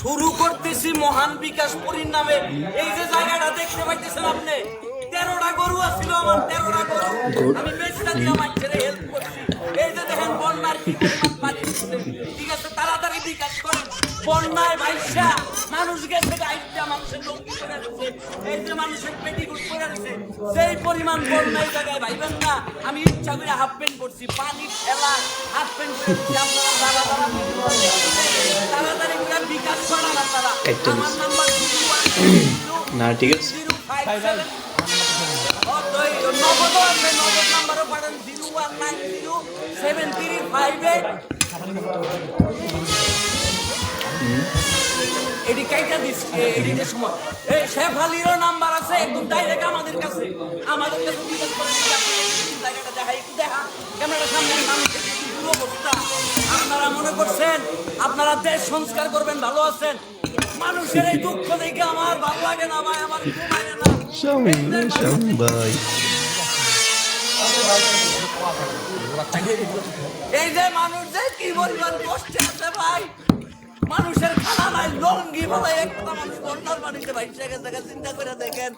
শুরু করতেছি মহান বিকাশ পরিণামে এই যে জায়গাটা দেখতে পাইতেছেন আপনি, তেরোটা গরু আছিল আমার, তেরোটা গরু। আমি বেচটা দিয়ে ছেড়ে হেল্প করছি। এই যে দেখেন, বন্যার কি ঠিক আছে, তাড়াতাড়ি বিকাশ করেন। বন্যায় ভাইসা, মানুষ গেছে গাইডটা মানুষের লঙ্গি করে দিচ্ছে এই যে মানুষের পেটিকুট করে দিচ্ছে সেই পরিমাণ বন্যা এই জায়গায় ভাইবেন না, আমি ইচ্ছা করে হাফ প্যান্ট করছি পানি ফেলা হাফ প্যান্ট করে দিচ্ছি আপনারা দাঁড়া দাঁড়া নাম্বার না ঠিক আছে। কাইটা দিস এডিটের সময় এই শেফ আলীরও নাম্বার আছে একদম ডাইরেক্ট আমাদের কাছে। আমাদের কাছে বিকাশ করে দেখা একটু দেখা। সামনে মনে করছেন? আপনারা দেশ সংস্কার করবেন ভালো আছেন? মানুষের এই দুঃখ দেখে আমার ভালো লাগে না ভাই আমার ভাই। এই যে মানুষ যে কি পরিমাণ কষ্টে আছে ভাই মানুষের খানা নাই লঙ্গি বলে একটা মানুষ বন্যার পানিতে ভাই। সেখানে থেকে চিন্তা করে দেখেন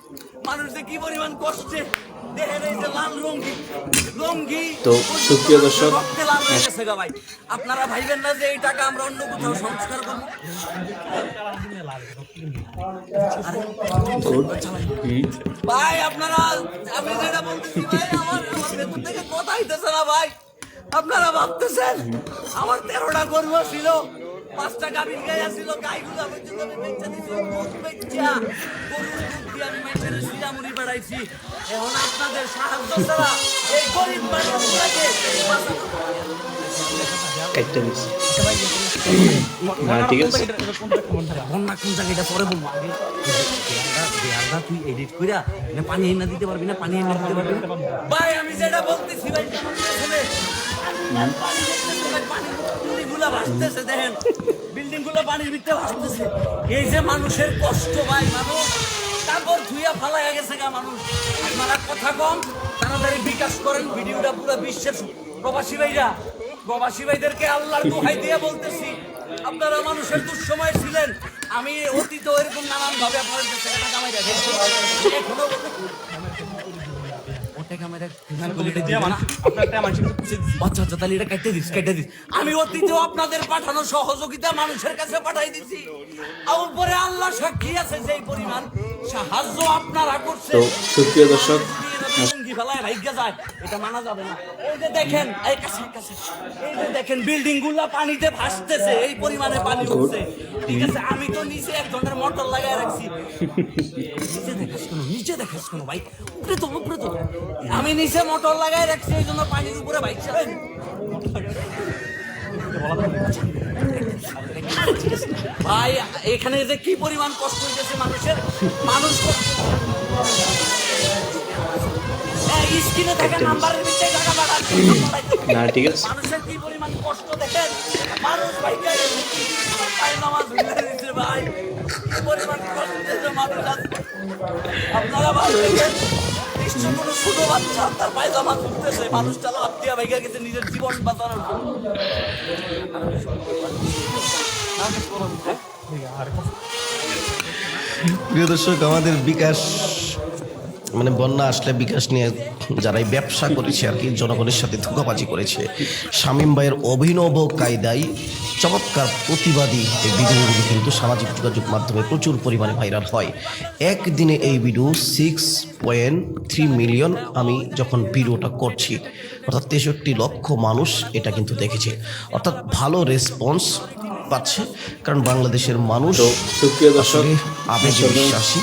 মানুষ কি পরিমাণ কষ্টে দেখেন এই যে লাল লঙ্গি। লঙ্গি তো, সুপ্রিয় দর্শক, গেছে আপনারা ভাইবেন না যে এই টাকা আমরা অন্য কোথাও সংস্কার করব? ভাই আপনারা আমি যেটা বলতেছি ভাই আমার আমার ভেতর থেকে কথা হইতেছে না ভাই। আপনারা ভাবতেছেন আমার তেরোটা গর্ব ছিল পাঁচটা গাভীর গায়ে ছিল গাইগুলো পর্যন্ত আমি বেচা দিছি বেচা। গরুর দুধ দিয়ে আমি মানুষের শিরামুড়ি বেড়াইছি এখন আপনাদের সাহায্য ছাড়া এই গরিব দেয়ালটা দেয়ালটা তুই এডিট কইরা পানি এনে দিতে পারবি না পানি এনে দিতে পারবি না। ভাই আমি যেটা বলতেছি ভাই বিল্ডিংগুলা পানির ভিতরে ভাসতেছে মানুষের কষ্ট ভাই, মানুষ। কাপড় ধুইয়া ফালাইয়া গেছে মানুষ। আপনারা কথা কম, তাড়াতাড়ি বিকাশ করেন, ভিডিওটা পুরো বিশ্বের প্রবাসী ভাইরা। প্রবাসী ভাইদেরকে আল্লাহর দোহাই দিয়ে বলতেছি, আপনারা মানুষের দুঃসময় ছিলেন, আমি অতীত এরকম নানান ভাবে আপনাদের ওটা ক্যামেরা আচ্ছা আচ্ছা তাহলে এটা কেটে দিস কেটে দিস। আমি অতীতেও আপনাদের পাঠানো সহযোগিতা মানুষের কাছে পাঠাই দিছি। আর উপরে আল্লাহ সাক্ষী আছে সেই পরিমাণ সাহায্য আপনারা করছে তো, সুপ্রিয় দর্শক, এটা মানা যাবে না। দেখেন কাছে দেখেন বিল্ডিংগুলা পানিতে এই পরিমাণে পানি ঠিক আছে, আমি তো নিচে মোটর লাগায় রাখছি। নিচে নিচে ভাই, উপরে তো উপরে তো আমি নিচে মোটর লাগায় রাখছি, এই জন্য পানির উপরে বাইক ভাই, এখানে যে কি পরিমাণ কষ্ট হইতেছে মানুষের, মানুষ না, ঠিক আছে। মানুষের কি পরিমাণ কষ্ট দেখেন মানুষ ভাই নামাজ ভাই কি কষ্ট মানুষ আপনারা দেখেন নিশ্চয় কোনো ছোট বাচ্চা তার পায়জামা তুলতেছে মানুষটা লাভ দিয়া ভাইগা গেছে নিজের জীবন বাঁচানোর জন্য প্রিয় দর্শক, আমাদের বিকাশ মানে বন্যা আসলে বিকাশ নিয়ে যারাই ব্যবসা করেছে আর কি জনগণের সাথে ধোকাবাজি করেছে। শামীম ভাইয়ের অভিনব কায়দায় চমৎকার প্রতিবাদী এই ভিডিওগুলি কিন্তু সামাজিক যোগাযোগ মাধ্যমে প্রচুর পরিমাণে ভাইরাল হয়। একদিনে এই video six point three million আমি যখন ভিডিওটা করছি অর্থাৎ তেষট্টি লক্ষ মানুষ এটা কিন্তু দেখেছে। অর্থাৎ ভালো রেসপন্স পাচ্ছে কারণ বাংলাদেশের মানুষ আবেগে বিশ্বাসী।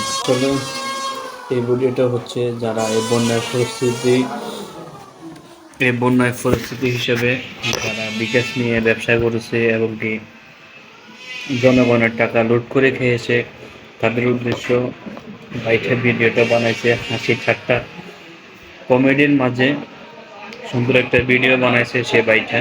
এই ভিডিওটা হচ্ছে যারা এই বন্যার পরিস্থিতি, এই বন্যার পরিস্থিতি হিসেবে যারা বিকাশ নিয়ে ব্যবসা করেছে এবং কি জনগণের টাকা লুট করে খেয়েছে, তাদের উদ্দেশ্য বাইকের ভিডিওটা বানাইছে হাসি ঠাট্টা। কমেডির মাঝে সুন্দর একটা ভিডিও বানাইছে সে বাইটা